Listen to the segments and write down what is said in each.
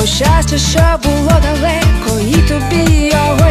Бо щастя, що було далеко, і тобі його.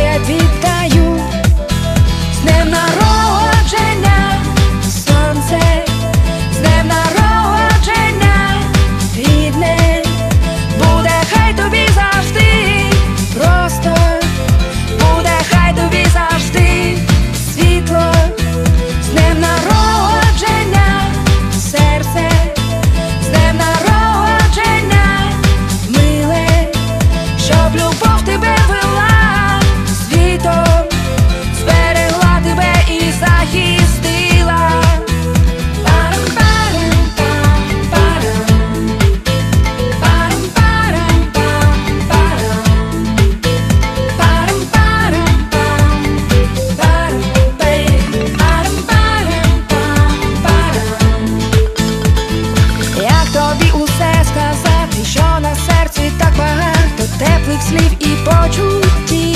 теплих слів і почуттів.